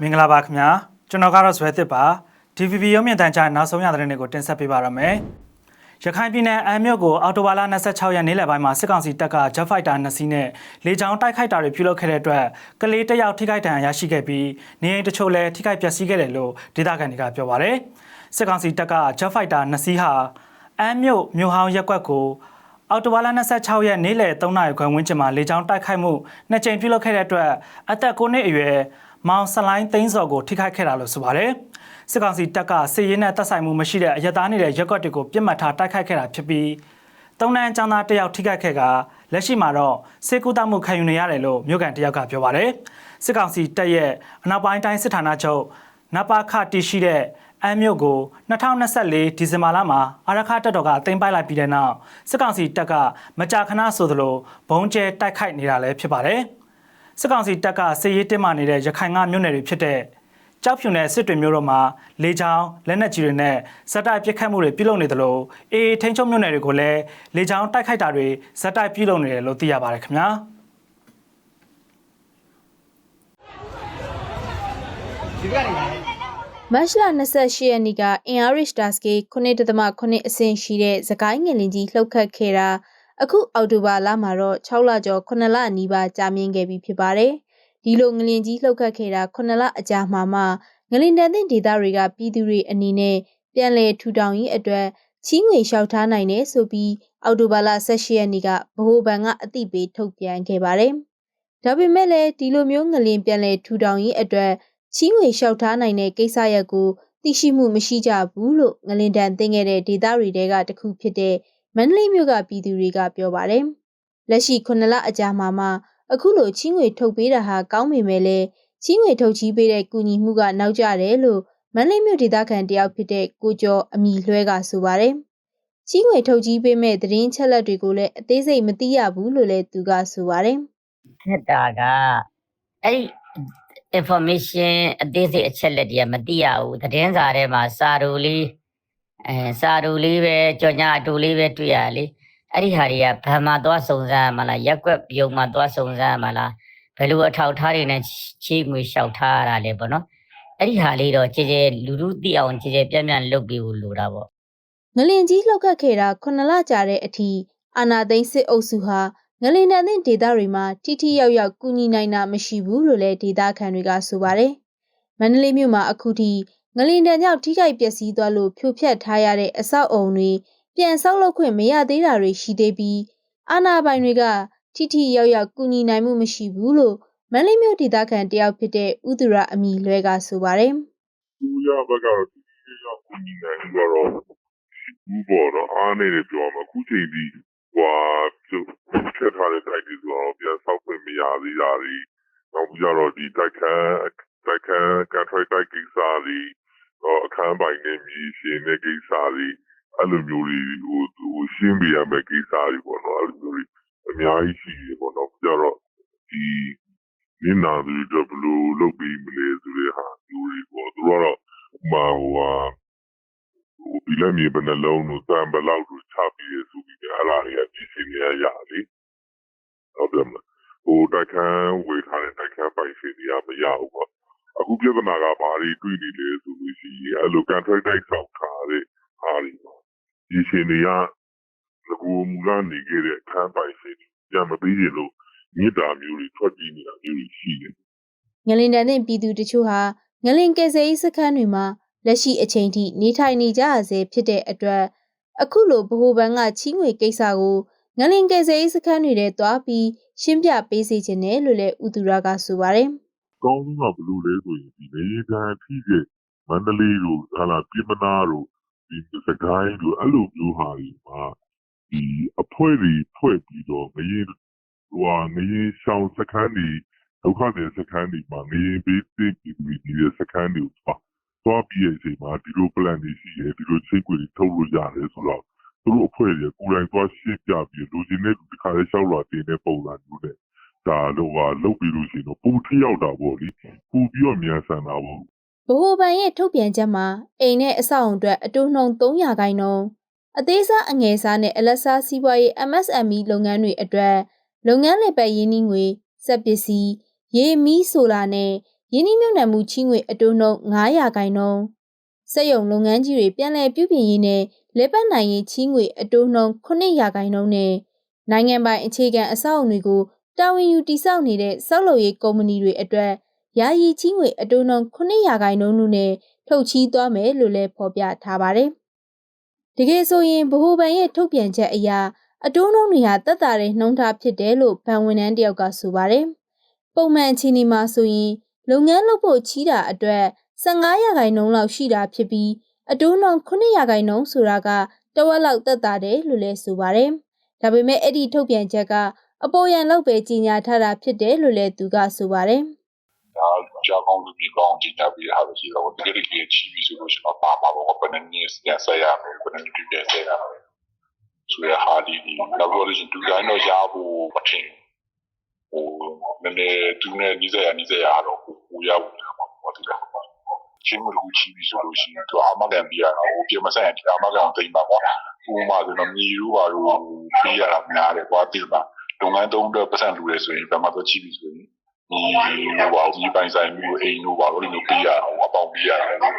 မင်္ဂလာပါခင်ဗျာကျွန်တော်ကတော့ဇွဲသစ်ပါ DVB ရုံးမြင့်တန်ကြားနောက်ဆုံးရသတင်းတွေကိုတင်ဆက်ပေးပါရမယ်ရခိုင်ပြည်နယ်အမ်းမြို့ကိုအော်တိုဘာလ26ရက်နေ့လယ်ပိုင်းမှာစစ်ကောင်စီတပ်က Jet Fighter 2စီးနဲ့လေကြောင်းတိုက်ခိုက်တာတွေပြုလုပ်ခဲ့တဲ့အတွက်ကလေးတစ်ယောက်ထိခိုက်ဒဏ်ရာရရှိခဲ့ပြီးနေအိမ်တချို့လည်းထိခိုက်ပျက်စီးခဲ့တယ်လို့ဒေသခံတွေကပြောပါတယ်စစ်ကောင်စီတပ်က Jet Fighter 2စီးဟာအမ်းမြို့မြို့ဟောင်းရက်ကွက်ကို အော်တိုဘာလ26ရက်နေ့လယ်3နာရီခွဲဝန်းကျင်မှာလေကြောင်းတိုက်ခိုက်မှုနှစ်ကြိမ်ပြုလုပ်ခဲ့တဲ့အတွက်အသက်9နှစ်အရွယ်မောင်စလိုင်းသိန်းစော်ကိုထိခိုက်ခဲ့တာလို့ဆိုပါတယ်။စစ်ကောင်စီတပ်ကစစ်ရေးနဲ့တပ်ဆိုင်မှုမရှိတဲ့အရတားနေတဲ့ရက်ကွက်တွေကိုပြစ်မှတ်ထားတိုက်ခိုက်ခဲ့တာဖြစ်ပြီးတုံနန်းចောင်းသားတစ်ယောက်ထိခိုက်ခဲ့ကလက်ရှိမှာတော့စေကူတမှုခံယူနေရတယ်လို့မြို့ကန်တစ်ယောက်ကပြောပါတယ်။စစ်ကောင်စီတပ်ရဲ့အနောက်ပိုင်းတိုင်းစစ်ဌာနချုပ်နပါခတီရှိတဲ့ အမ်းမြို့ကို2024ဒီဇင်ဘာလမှာအာရခတပ်တော်ကအသိမ်းပိုက်လိုက်ပြီးတဲ့နောက်စစ်ကောင်စီတပ်ကမကြာခဏဆိုသလိုဘုံကျဲတိုက်ခိုက်နေတာလည်းဖြစ်ပါတယ်။စစ်ကောင်စီတပ်ကစစ်ရေးတင်းမာနေတဲ့ရခိုင်ကမြို့နယ်တွေဖြစ်တဲ့ကြောက်ဖြူနယ်စစ်တွေမြို့တို့မှာလေကြောင်းလက်နက်ကြီးတွေနဲ့ဇက်တိုက်ပစ်ခတ်မှုတွေပြုလုပ်နေသလိုအေးထိန်ချုံမြို့နယ်တွေကိုလည်းလေကြောင်းတိုက်ခိုက်တာတွေဇက်တိုက်ပြုလုပ်နေတယ်လို့သိရပါတယ်ခင်ဗျာ။ မတ်လ28ရက်နေ့ကအင်အားရစ်တာစကေ9.8အဆင့်ရှိတဲ့သကိုင်းငလင်ကြီးလှုပ်ခတ်ခဲ့တာအခုအောက်တိုဘာလမှာတော့6လကျော်9လနီးပါးကြာမြင့်ခဲ့ပြီဖြစ်ပါတယ်။ဒီလိုငလင်ကြီးလှုပ်ခတ်ခဲ့တာ9လအကြာမှာမှငလင်တန်တဲ့ဒေသတွေကပြည်သူတွေအနေနဲ့ပြန်လည်ထူထောင်ရေးအတွက်ချီးငွေလျှောက်ထားနိုင်တယ်ဆိုပြီးအောက်တိုဘာလ18ရက်နေ့ကဗဟိုဘဏ်ကအသိပေးထုတ်ပြန်ခဲ့ပါတယ်။ဒါပေမဲ့လည်းဒီလိုမျိုးငလင်ပြန်လည်ထူထောင်ရေးအတွက် ချီးငွေလျှောက်ထားနိုင်တဲ့ကိစ္စရပ်ကိုသိရှိမှုမရှိကြဘူးလို့ငလင်တန်သိခဲ့တဲ့ဒေသတွေတဲကတခုဖြစ်တဲ့မန္တလေးမြို့ကပြည်သူတွေကပြောပါတယ်။လက်ရှိ9လအကြာမှာမှအခုလိုချီးငွေထုတ်ပေးတာဟာကောင်းပေမဲ့လည်းချီးငွေထုတ်ချီးပေးတဲ့ကူညီမှုကနောက်ကျတယ်လို့မန္တလေးမြို့ဒေသခံတယောက်ဖြစ်တဲ့ကိုကျော်အမိလွှဲကဆိုပါတယ်။ချီးငွေထုတ်ချီးပေးမဲ့သတင်းချက်လက်တွေကိုလည်းအသေးစိတ်မသိရဘူးလို့လည်းသူကဆိုပါတယ်။ခက်တာကအဲ့ဒီ information အသေးစိတ်အချက်လက်တွေကမသိရဘူးသတင်းစာထဲမှာစာတူလေးအဲစာတူလေးပဲကြော်ညာအတူလေးပဲတွေ့ရလေအဲ့ဒီဟာတွေကဘာမှသွားစုံစမ်းရမလားရက်ွက်ပြုံမှသွားစုံစမ်းရမလားဘယ်လိုအထောက်အထားတွေနဲ့ချေးငွေလျှောက်ထားရတာလဲပေါ့နော်အဲ့ဒီဟာလေးတော့ကြည်ကြဲလူလူသိအောင်ကြည်ကြဲပြန့်ပြန့်လုပ်ပြီးလို့လိုတာပေါ့ငလင်ကြီးလှုပ်ခတ်ခဲ့တာ9လကြာတဲ့အထိအာနာသိန်းစစ်အုပ်စုဟာ ငလင်တန်တဲ့ဒေသတွေမှာထိထိရောက်ရောက်ကူညီနိုင်တာမရှိဘူးလို့လည်းဒေသခံတွေကဆိုပါတယ်။မန္တလေးမြို့မှာအခုထိငလင်တန်ကြောင့်ထိခိုက်ပျက်စီးသွားလို့ဖြိုဖျက်ထားရတဲ့အဆောက်အုံတွေပြန်ဆောက်လုပ်ခွင့်မရသေးတာတွေရှိသေးပြီးအာဏာပိုင်တွေကထိထိရောက်ရောက်ကူညီနိုင်မှုမရှိဘူးလို့မန္တလေးမြို့ဒေသခံတယောက်ဖြစ်တဲ့ဥဒရာအမီလွဲကဆိုပါတယ်။သူရဘက်ကတော့ဒီရောက်ကိုညီနိုင်ဘူးတော့ဘူးပေါ်တော့အားနေတယ်ပြောမှာအခုချိန်ဒီဟွာ ချက်ထားတဲ့တိုက်တွေဆိုတော့ပြန်ဆောက်ခွင့်မရသေးတာတွေနောက်ပြီးတော့ဒီတိုက်ခန်းတိုက်ခန်းကန်ထရိုက်တိုက်ကိစ္စတွေတော့အခန်းပိုင်နဲ့မြေရှင်တဲ့ကိစ္စတွေအဲ့လိုမျိုးတွေဟိုဟိုရှင်းပြရမယ့်ကိစ္စတွေပေါ့နော်အဲ့လိုမျိုးတွေအများကြီးရှိတယ်ပေါ့နော်ကြတော့ဒီနင်းနာသူတွေဘယ်လိုလုပ်ပြီးမလဲဆိုတဲ့ဟာမျိုးတွေပေါ့သူကတော့ဟိုဟိုဟိုဒီလက်မြေဘယ်နှလုံးလို့တန်ဘယ်လောက်လို့ချပြီးရဆိုပြီးအဲ့ဒါတွေကဒီစီနေရရလေဟုတ်တယ်မလားဟို တိုက်ခန်းဝေထားတဲ့တိုက်ခန်းပိုင်ရှင်တွေကမရဘူးပေါ့အခုပြဿနာကဘာတွေတွေ့နေလဲဆိုလို့ရှိရင်အဲ့လို contract တိုက်ဆောင်ထားတဲ့ဟာတွေပေါ့ဒီရှင်တွေကငကူမူကနေခဲ့တဲ့အခန်းပိုင်ရှင်တွေပြန်မပြီးရင်လို့မြေတာမျိုးတွေထွက်ပြေးနေတာမျိုးတွေရှိတယ်ငလင်တန်တဲ့ပြည်သူတချို့ဟာငလင်ကယ်ဆယ်ရေးစခန်းတွေမှာလက်ရှိအချိန်ထိနေထိုင်နေကြရဆဲဖြစ်တဲ့အတွက်အခုလိုဗဟိုဘဏ်ကချီးငွေကိစ္စကိုငလင်ကယ်ဆယ်ရေးစခန်းတွေထဲသွားပြီး ရှင်းပြပေးစီခြင်းနဲ့လို့လည်းဥသူရကဆိုပါတယ်ကောင်းဆုံးကဘယ်လိုလဲဆိုရင်ဒီနေရကန်အထိတဲ့မန္တလေးတို့ဟာလာပြည်မနာတို့ဒီစကိုင်းတို့အဲ့လိုမျိုးဟာဒီမှာဒီအဖွဲ့တွေဖွဲ့ပြီးတော့ငရင်ဟိုဟာငရင်ရှောင်းစခန်းတွေဒုက္ခတဲ့စခန်းတွေမှာငရင်ပေးသိပြီးပြီးဒီစခန်းတွေပါသွားပြီးရဲ့အချိန်မှာဒီလို plan တွေရှိတယ်ဒီလိုစိတ်ကွေတွေထုတ်လို့ရတယ်ဆိုတော့ သူတို့အဖွဲ့တွေကိုယ်တိုင်သွားရှင်းပြပြီးလူချင်းတဲ့ဒီခါလေးလျှောက်လာတင်တဲ့ပုံစံမျိုးနဲ့ဒါတော့ဟာလုတ်ပြီးလို့ရှိရင်တော့ပူထရောက်တာပေါ့လေပူပြီးတော့မြန်ဆန်တာပေါ့ဗဟိုဘဏ်ရဲ့ထုတ်ပြန်ချက်မှာအိမ်နဲ့အဆောက်အုံအတွက်အတူနှုံ300ခိုင်နှုန်းအသေးစားအငယ်စားနဲ့အလက်စားစီးပွားရေး MSME လုပ်ငန်းတွေအတွက်လုပ်ငန်းလည်ပတ်ရင်းနှီးငွေစက်ပစ္စည်းရေမီးဆိုလာနဲ့ယင်းနှိမ့်မြုပ်နှံမှုချီးငွေအတိုးနှုန်း900ခိုင်နှုန်းစက်ရုံလုပ်ငန်းကြီးတွေပြန်လည်ပြုပြင်ရေးနဲ့ လက်ပတ်နိုင်ရေးချီးငွေအတိုးနှုန်း900ခိုင်နှုန်းနဲ့နိုင်ငံပိုင်အခြေခံအဆောက်အုံတွေကိုတာဝန်ယူတည်ဆောက်နေတဲ့စောက်လုပ်ရေးကုမ္ပဏီတွေအတွက်ယာယီချီးငွေအတိုးနှုန်း900ခိုင်နှုန်းနဲ့ထုတ်ချီးသွားမယ်လို့လည်းဖော်ပြထားပါတယ်။တကယ်ဆိုရင်ဗဟိုဘဏ်ရဲ့ထုတ်ပြန်ချက်အရအတိုးနှုန်းတွေဟာတက်တာတဲ့နှုန်းထားဖြစ်တယ်လို့ဘဏ်ဝန်ထမ်းတယောက်ကဆိုပါတယ်။ပုံမှန်အခြေအနေမှာဆိုရင်လုပ်ငန်းလုပ်ဖို့ချီးတာအတွက်15ရာခိုင်နှုန်းလောက်ရှိတာဖြစ်ပြီး အတိုးနှုန်း9ရာခိုင်နှုန်းဆိုတာကတဝက်လောက်တက်တာတယ်လို့လည်းဆိုပါတယ်။ဒါပေမဲ့အဲ့ဒီထုတ်ပြန်ချက်ကအပေါ်ယံလောက်ပဲကြီးညာထားတာဖြစ်တယ်လို့လည်းသူကဆိုပါတယ်။ဒါကြောင့်ကောင်းလို့ဒီကောင်းကြည့်တာပြီးဟာပဲရှိတော့တကယ်တကယ်ချီးပြီးဆိုလို့ရှိရင်ပါပါတော့ဘယ်နည်းနည်းပြန်ဆက်ရမယ်ဘယ်နည်းနည်းပြန်ဆက်ရမယ်ဆိုရဟာဒီဒီတော့လို့ရှိရင်သူတိုင်းတော့ရဖို့မထင်ဟိုနည်းနည်းသူနဲ့နီးစပ်ရနီးစပ်ရတော့ဟိုရဖို့ပေါ့ဒီလား ချင်းမလို့ချီးပြီးဆိုလို့ရှိရင်သူအမကန်ပြရတော့ဟိုပြမဆိုင်ရင်အမကန်တိမ်ပါပေါ့ဟိုမှာဆိုတော့မြေယူပါလို့ပြရတာများတယ်ကွာတိပါလုပ်ငန်းသုံးတော့ပတ်စံလူရဲဆိုရင်ဘယ်မှာတော့ချီးပြီးဆိုရင်ဒီဟိုပါဒီပိုင်ဆိုင်မှုအိမ်တို့ပါလို့ဒီလိုပေးရအောင်အပေါင်းပေးရတယ်အဲ့လို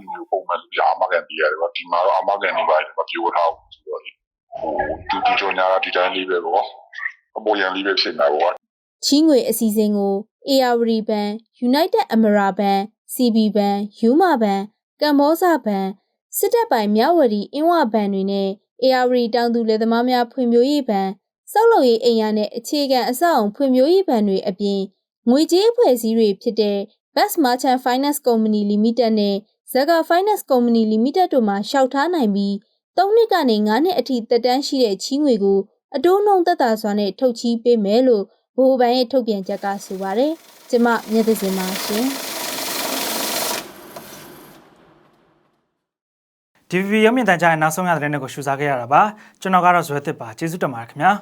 မျိုးပုံမှန်လူရအမကန်ပေးရတယ်ဗျဒီမှာတော့အမကန်နေပါမပြောထားဘူးဆိုတော့ဟိုတူတူကြောညာဒီတိုင်းလေးပဲပေါ့အပေါ်ရန်လေးပဲဖြစ်နေတာပေါ့ချီးငွေအစီအစဉ်ကို AR ဘဏ် United Amara ဘဏ် CB ဘဏ် Yuma ဘဏ်ကမ္ဘောဇဘဏ်စစ်တပ်ပိုင်မြဝတီအင်းဝဘဏ်တွေနဲ့ AR တောင်သူလယ်သမားများဖွံ့ဖြိုးရေးဘဏ်စောက်လုပ်ရေးအိမ်ယာနဲ့အခြေခံအဆောက်အုံဖွံ့ဖြိုးရေးဘဏ်တွေအပြင်ငွေကြေးအဖွဲ့အစည်းတွေဖြစ်တဲ့ Best Merchant Finance Company Limited နဲ့ Zaga Finance Company Limited တို့မှရှောက်ထားနိုင်ပြီး၃နှစ်ကနေ9နှစ်အထိတက်တန်းရှိတဲ့ချီးငွေကိုအတိုးနှုန်းသက်သာစွာနဲ့ထုတ်ချီးပေးမယ်လို့ဗဟိုဘဏ်ရဲ့ထုတ်ပြန်ချက်ကဆိုပါတယ်။ကျမမြတ်သစင်ပါရှင်။ DVB ရုပ်မြင်သံကြားရဲ့နောက်ဆုံးရတဲ့တဲ့ကိုရှုစားခဲ့ရတာပါကျွန်တော်ကတော့ဇွဲသစ်ပါကျေးဇူးတင်ပါတယ်ခင်ဗျာ